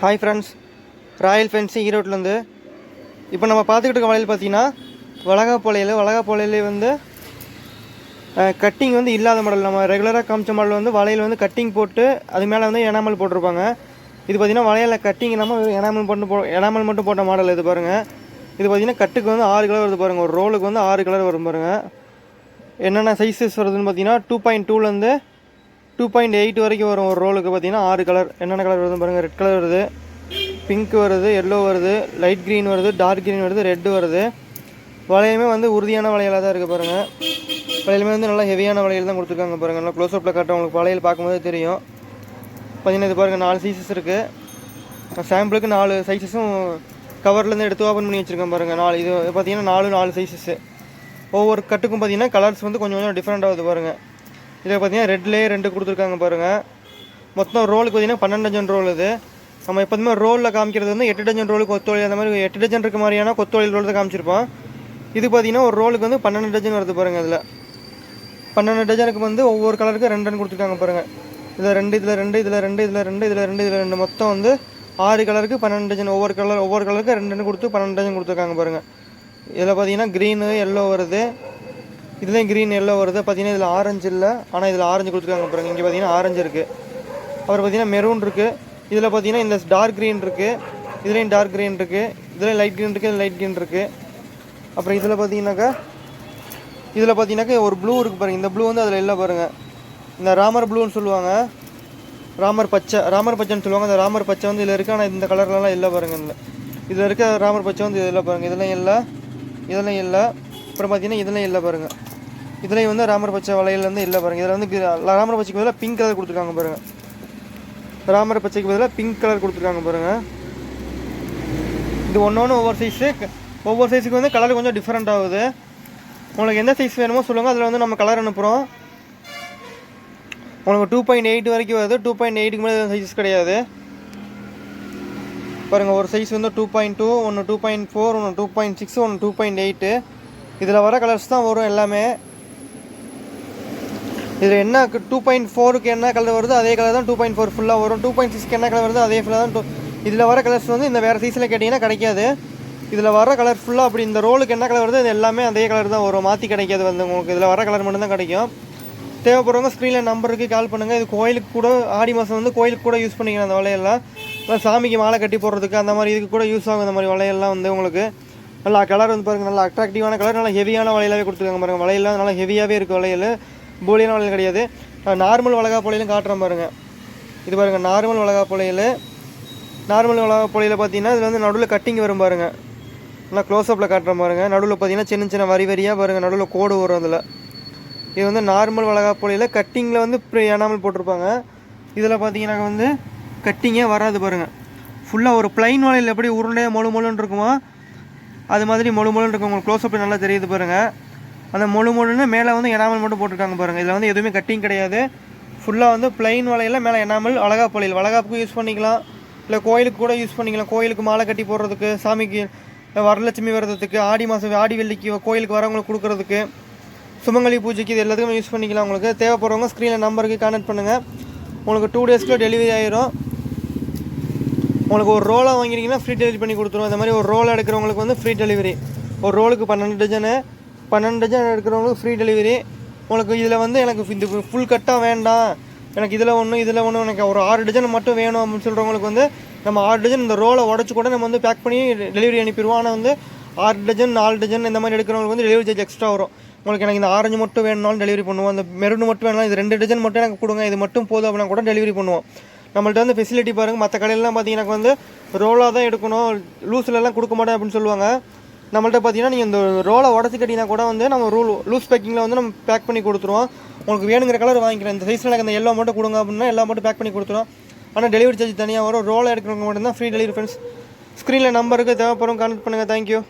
Hi friends royal fancy ஈரோட்லேருந்து இப்போ நம்ம பார்த்துக்கிட்டு இருக்க வளையல் பார்த்தீங்கன்னா வளகாப்போலையில் வளகாப்போலையிலே வந்து கட்டிங் வந்து இல்லாத மாடல் நம்ம ரெகுலராக காமிச்ச மாடல் வந்து வளையல் வந்து கட்டிங் போட்டு அது மேலே வந்து எனாமல் போட்டிருப்பாங்க. இது பார்த்திங்கன்னா வளையலில் கட்டிங் இல்லாமல் எனாமல் மட்டும் போ எனாமல் மட்டும் போட்ட மாடல் இது பாருங்கள் இது பார்த்தீங்கன்னா கட்டுக்கு வந்து ஆறு கலர் வருது பாருங்கள் ஒரு ரோலுக்கு வந்து ஆறு கலர் வரும் பாருங்கள் என்னென்ன சைஸஸ் வருதுன்னு பார்த்தீங்கன்னா டூ பாயிண்ட் டூலேருந்து டூ பாயிண்ட் எயிட் வரைக்கும் வரும் ஒரு ரோலுக்கு பார்த்தீங்கன்னா ஆறு கலர் என்னென்ன கலர் வருதுன்னு பாருங்கள் ரெட் கலர் வருது. பிங்க் வருது எல்லோ வருது லைட் க்ரீன் வருது டார்க் க்ரீன் வருது ரெட்டு வருது. வளையலுமே வந்து உறுதியான வளையலாக தான் இருக்குது பாருங்கள் வளையலுமே வந்து நல்லா ஹெவியான வளையல் தான் கொடுத்துருக்காங்க பாருங்கள் நல்லா க்ளோஸ்அப்பில் காட்டுறேன் உங்களுக்கு வளையல் பார்க்கும்போது தெரியும். பார்த்தீங்கன்னா இது பாருங்கள் நாலு சைஸஸ் இருக்குது சாம்பிளுக்கு நாலு சைஸஸும் கவர்லேருந்து எடுத்து ஓப்பன் பண்ணி வச்சுருக்கேன் பாருங்கள் நாலு இது பார்த்தீங்கன்னா நாலு நாலு சைஸஸ்ஸு ஒவ்வொரு கட்டுக்கும் பார்த்தீங்கன்னா கலர்ஸ் வந்து கொஞ்சம் கொஞ்சம் டிஃப்ரெண்ட் ஆகுது பாருங்கள் இதில் பார்த்தீங்கன்னா ரெட்லேயே ரெண்டு கொடுத்துருக்காங்க பாருங்கள் மொத்தம் ரோலுக்கு பார்த்தீங்கன்னா பன்னெண்டு டஜன் ரோல் இது. நம்ம எப்போதுமே ரோலில் காமிக்கிறது வந்து எட்டு டஜன் ரோலுக்கு கொத்தோழி அந்த மாதிரி எட்டு டஜன் இருக்க மாதிரியான கொத்தோழி ரோல் தான் காமிச்சிருப்போம். இது பார்த்தீங்கன்னா ஒரு ரோலுக்கு வந்து பன்னெண்டு டஜன் வருது பாருங்கள் இதில். பன்னெண்டு டஜனுக்கு வந்து ஒவ்வொரு கலருக்கு ரெண்டு ரெண்டு கொடுத்துருக்காங்க பாருங்கள் இதில் ரெண்டு இதில் ரெண்டு இதில் ரெண்டு இதில் ரெண்டு இதில் ரெண்டு இதில் ரெண்டு. மொத்தம் வந்து ஆறு கலருக்கு பன்னெண்டு டஜன் ஒவ்வொரு கலர் ஒவ்வொரு கலருக்கு ரெண்டு ரெண்டு கொடுத்து பன்னெண்டு டஜன் கொடுத்துருக்காங்க பாருங்கள் இதில் பார்த்தீங்கன்னா க்ரீனு எல்லோ வருது. இதுலேயும் க்ரீன் எல்லோ வருது. பார்த்தீங்கன்னா இதில் ஆரஞ்சு இல்லை. ஆனால் இதில் ஆரஞ்சு கொடுத்துருக்காங்க பாருங்கள் இங்கே பார்த்தீங்கன்னா ஆரஞ்சு இருக்குது அப்புறம் பார்த்தீங்கன்னா மெரூன் இருக்குது இதில் பார்த்தீங்கன்னா இந்த டார்க் க்ரீன் இருக்குது இதுலேயும் டார்க் க்ரீன் இருக்குது இதுலேயும் லைட் க்ரீன் இருக்குது லைட் க்ரீன் இருக்குது அப்புறம் இதில் பார்த்தீங்கன்னாக்கா இதில் பார்த்தீங்கன்னாக்கா ஒரு ப்ளூ இருக்குது பாருங்கள் இந்த ப்ளூ வந்து அதில் இல்லை பாருங்கள் இந்த ராமர் ப்ளூன்னு சொல்லுவாங்க. ராமர் பச்சை. ராமர் பச்சைன்னு சொல்லுவாங்க. அந்த ராமர் பச்சை வந்து இதில் இருக்குது ஆனால் இந்த கலர்லலாம் இல்லை பாருங்கள் இதில் இதில் இருக்க ராமர் பச்சை வந்து இதில் பாருங்கள் இதெல்லாம் இல்லை. இதெல்லாம் இல்லை. அப்புறம் பார்த்தீங்கன்னா இதெல்லாம் இல்லை பாருங்கள் இதுலேயும் வந்து ராமர் பச்சை வலையிலேருந்து இல்லை பாருங்கள் இதில் வந்து ராமர் பச்சைக்கு பதிலாக பிங்க் கலர் கொடுத்துருக்காங்க பாருங்கள் ராமர் பச்சைக்கு பதிலாக பிங்க் கலர் கொடுத்துருக்காங்க பாருங்கள் இது ஒன்று ஒன்று ஒவ்வொரு சைஸு ஒவ்வொரு சைஸுக்கு வந்து கலர் கொஞ்சம் டிஃப்ரெண்ட் ஆகுது. உங்களுக்கு எந்த சைஸ் வேணுமோ சொல்லுங்கள் அதில் வந்து நம்ம கலர் அனுப்புகிறோம் உங்களுக்கு டூ பாயிண்ட் எயிட் வரைக்கும் வருது. டூ பாயிண்ட் எயிட்டுக்கு மேலே சைஸஸ் கிடையாது. பாருங்கள் ஒரு சைஸ் வந்து டூ பாயிண்ட் டூ ஒன்று டூ பாயிண்ட் ஃபோர் ஒன்று டூ பாயிண்ட் சிக்ஸ் ஒன்று டூ பாயிண்ட் எயிட்டு இதில் வர கலர்ஸ் தான் வரும் எல்லாமே. இதில் என்ன டூ பாயிண்ட் ஃபோருக்கு என்ன கலர் வருதோ அதே கலர் தான் டூ பாயிண்ட் ஃபோர் ஃபுல்லாக வரும். டூ பாயிண்ட் சிக்ஸ்க்கு என்ன கலர் வருதோ அதே ஃபுல்லாக தான் டூ இதில் வர கலர்ஸ் வந்து இந்த வேறு சீசனில் கேட்டிங்கன்னா கிடைக்காது. இதில் வர கலர் ஃபுல்லாக அப்படி இந்த ரோலுக்கு என்ன கலர் வருதோ இது எல்லாமே அதே கலர் தான் வரும். மாற்றி கிடைக்காது வந்து உங்களுக்கு. இதில் வர கலர் மட்டும்தான் கிடைக்கும். தேவைப்படுறவங்க ஸ்க்ரீனில் நம்பருக்கு கால் பண்ணுங்கள் இது கோயிலுக்கு கூட ஆடி மாதம் வந்து கோயிலுக்கு கூட யூஸ் பண்ணிக்கலாம் அந்த வலையெல்லாம் இல்லை சாமிக்கு மாலை கட்டி போடுறதுக்கு அந்த மாதிரி இதுக்கு கூட யூஸ் ஆகும் இந்த மாதிரி வலையெல்லாம் வந்து உங்களுக்கு. நல்லா கலர் வந்து பாருங்கள் நல்லா அட்ராக்டிவான கலர் நல்லா ஹெவியான வளையலாகவே கொடுத்துருக்காங்க பாருங்கள் வலையெல்லாம் நல்லா ஹெவியாகவே இருக்குது வளையல். போலியான வளையல் கிடையாது. நார்மல் வளகா புலையிலும் காட்டுறேன் பாருங்கள் இது பாருங்கள் நார்மல் வளகா புலையில் நார்மல் வளகா புலையில் பார்த்தீங்கன்னா இதில் வந்து நடுவில் கட்டிங் வரும் பாருங்கள் நல்லா க்ளோஸ்அப்பில் காட்டுறேன் பாருங்கள் நடுவில் பார்த்தீங்கன்னா சின்ன சின்ன வரி வரியாக பாருங்கள் நடுவில் கோடு வரும் அதில். இது வந்து நார்மல் வளகா புலையில் கட்டிங்கில் வந்து இப்படி எனாமல் போட்டிருப்பாங்க. இதில் பார்த்தீங்கன்னா வந்து கட்டிங்கே வராது பாருங்கள் ஃபுல்லாக ஒரு ப்ளைன் வளையல் எப்படி உருண்டையாக மொழு மொழுன்னு இருக்குமோ அது மாதிரி மொழு மொழுன்னு இருக்கும். உங்களுக்கு க்ளோஸ்அப்பில் நல்லா தெரியுது பாருங்கள் அந்த முழு மொழுன்னு மேலே வந்து எனாமல் மட்டும் போட்டிருக்காங்க பாருங்கள் இதில் வந்து எதுவுமே கட்டிங் கிடையாது. ஃபுல்லாக வந்து ப்ளைன் வலையில் மேலே எனாமல் அழகா வளையல் வளகாப்புக்கும் யூஸ் பண்ணிக்கலாம். இல்லை கோயிலுக்கு கூட யூஸ் பண்ணிக்கலாம். கோயிலுக்கு மாலை கட்டி போடுறதுக்கு சாமிக்கு வரலட்சுமி விரதத்துக்கு ஆடி மாதம் ஆடி வெள்ளிக்கு கோயிலுக்கு வரவங்களுக்கு கொடுக்குறதுக்கு சுமங்கலி பூஜைக்கு இது எல்லாத்துக்குமே யூஸ் பண்ணிக்கலாம் உங்களுக்கு. தேவைப்படுறவங்க ஸ்க்ரீனில் நம்பருக்கு கான்டாக்ட் பண்ணுங்கள் உங்களுக்கு டூ டேஸ்க்குள்ள டெலிவரி ஆயிரும். உங்களுக்கு ஒரு ரோலாக வாங்கினீங்கன்னா ஃப்ரீ டெலிவரி பண்ணி கொடுத்துருவோம் இந்த மாதிரி ஒரு ரோல் எடுக்கிறவங்களுக்கு வந்து ஃப்ரீ டெலிவரி ஒரு ரோலுக்கு பன்னெண்டு டஜனு பன்னெண்டு டஜன் எடுக்கிறவங்களுக்கு ஃப்ரீ டெலிவரி உங்களுக்கு இதில் வந்து எனக்கு இந்த ஃபுல் கட்டாக வேண்டாம். எனக்கு இதில் ஒன்று இதில் ஒன்று எனக்கு ஒரு ஆறு டஜன் மட்டும் வேணும் அப்படின்னு சொல்கிறவங்களுக்கு வந்து நம்ம ஆறு டஜன் இந்த ரோலை உடச்சி கூட நம்ம வந்து பேக் பண்ணி டெலிவரி அனுப்பிடுவோம். ஆனால் வந்து ஆறு டஜன் நாலு டஜன் இந்த மாதிரி எடுக்கிறவங்களுக்கு வந்து டெலிவரி சார்ஜ் எக்ஸ்ட்ரா வரும். உங்களுக்கு எனக்கு இந்த ஆரஞ்சு மட்டும் வேணும்னாலும் டெலிவரி பண்ணுவோம். அந்த மெரூன் மட்டும் வேணாலும் இது ரெண்டு டஜன் மட்டும் எனக்கு கொடுங்க. இது மட்டும் போதும் அப்படின்னா கூட டெலிவரி பண்ணுவோம். நம்மள்ட்ட வந்து ஃபெசிலிட்டி பாருங்கள் மற்ற கடையிலலாம் பார்த்தீங்கன்னா வந்து ரோலாக தான் எடுக்கணும். லூஸ்லலாம் கொடுக்க மாட்டேன் அப்படின்னு சொல்லுவாங்க. நம்மள்ட்ட பார்த்தீங்கன்னா நீங்கள் இந்த ரோலை உடச்சி கட்டினா கூட வந்து நம்ம ரூல் லூஸ் பேக்கிங்கில் வந்து நம்ம பேக் பண்ணி கொடுத்துருவோம். உங்களுக்கு வேணுங்கிற கலர் வாங்கிக்கிறேன். இந்த சைஸில் எனக்கு அந்த எல்லோ மட்டும் கொடுங்க அப்படின்னா எல்லா மட்டும் பேக் பண்ணி கொடுத்துருவோம். ஆனால் டெலிவரி சார்ஜ் தனியாக வரும். ரோலை எடுக்கிறவங்க மட்டும்தான் ஃப்ரீ டெலிவரி ஃப்ரெண்ட்ஸ் ஸ்க்ரீனில் நம்பருக்கு தேவைப்படும் கான்டெக்ட் பண்ணுங்கள் தேங்க்யூ